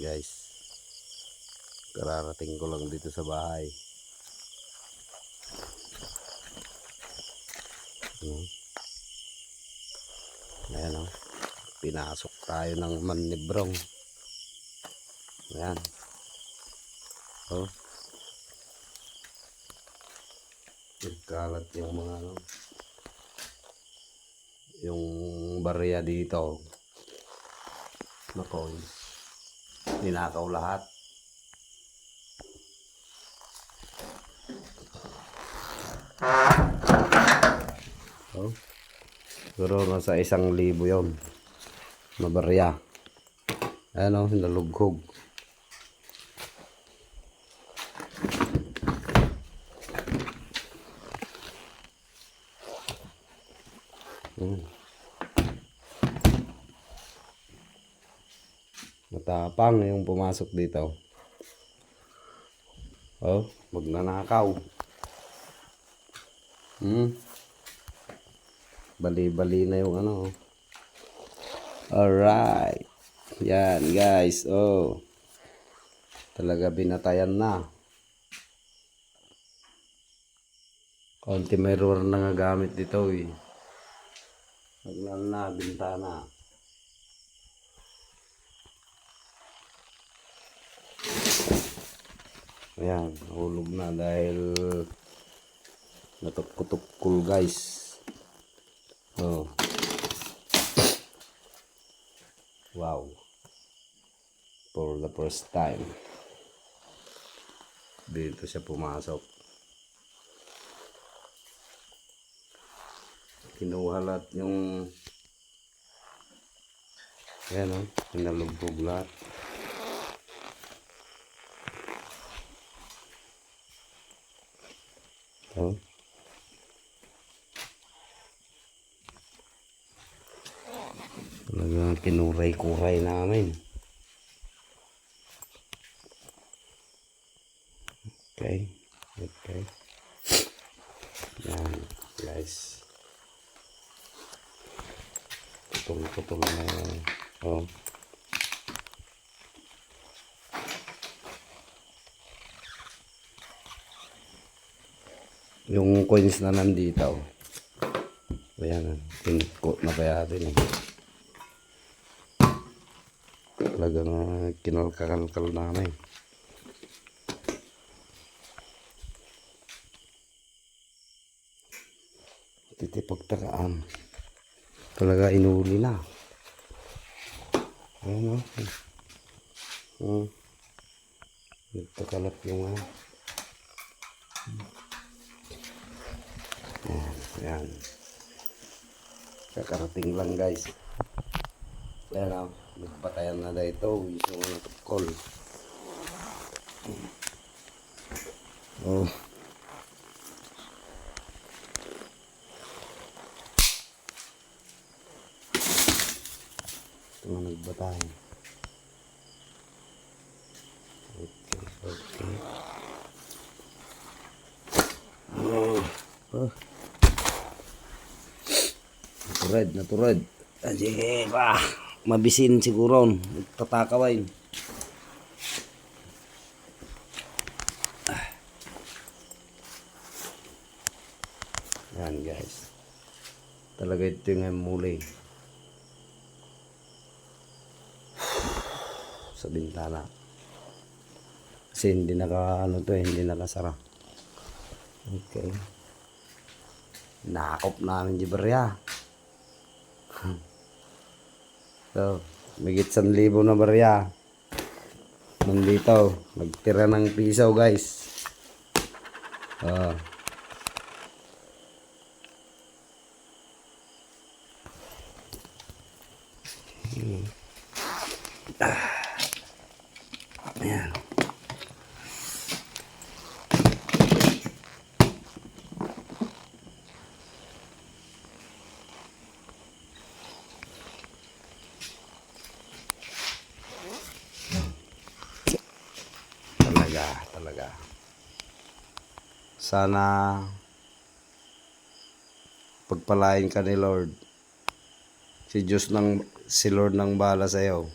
guys. Kararating ko lang dito sa bahay. Hmm. Ayan o. Pinasok tayo ng manibrong. Ayan. Oh. Nagkalat yung mga ano. Yung barya dito. Nako. Ninakaw lahat. Oh. Siguro nasa isang libo yon na barya. Ayan o, nalughog. Hmm. Matapang yung pumasok dito. Oh, magnanakaw. Hmm. Bali-bali na yung ano. oh. Alright. Yan, guys. Oh. Talaga binatayan na. Konti mirror na nga gamit dito eh. Magnan na, bintana. Ayan, nahulog na dahil natukul guys. Oh. Wow. For the first time. Dito siya pumasok. Kinuha lahat yung Ayan o, oh, pinalubog lahat. Oh. Talagang kinuray-kuray namin. Okay. Okay. Yan, guys. Putol-putol na. Oh. Yung coins na nandito. Ayan, tinukot na pa natin eh. Talagang uh, kinalkal-kal namin. Titipagtakaan. Talaga inuli na. Ayan o. Hmm. Nagtakalap yung ano. Ayan, ayan. Kakarating lang guys. Ayan o. Nagpatayan na na ito. Yung natukol. Oh. Ito na nagbatay. Okay, okay. Oh. Oh. Naturad, naturad. Ah, Sige pa. Mabisin siguro. Tatakawin. Yan guys. Talaga ito yung muli. Sa bintana. Kasi hindi naka ano to eh, hindi nakasara. Okay. Nakop namin di barya. So, migit san libo na barya. Nandito, nagtira ng piso guys. Ah. Ayan. Talaga, talaga. Sana pagpalain ka ni Lord. Si Diyos ng si Lord ng bala sa iyo.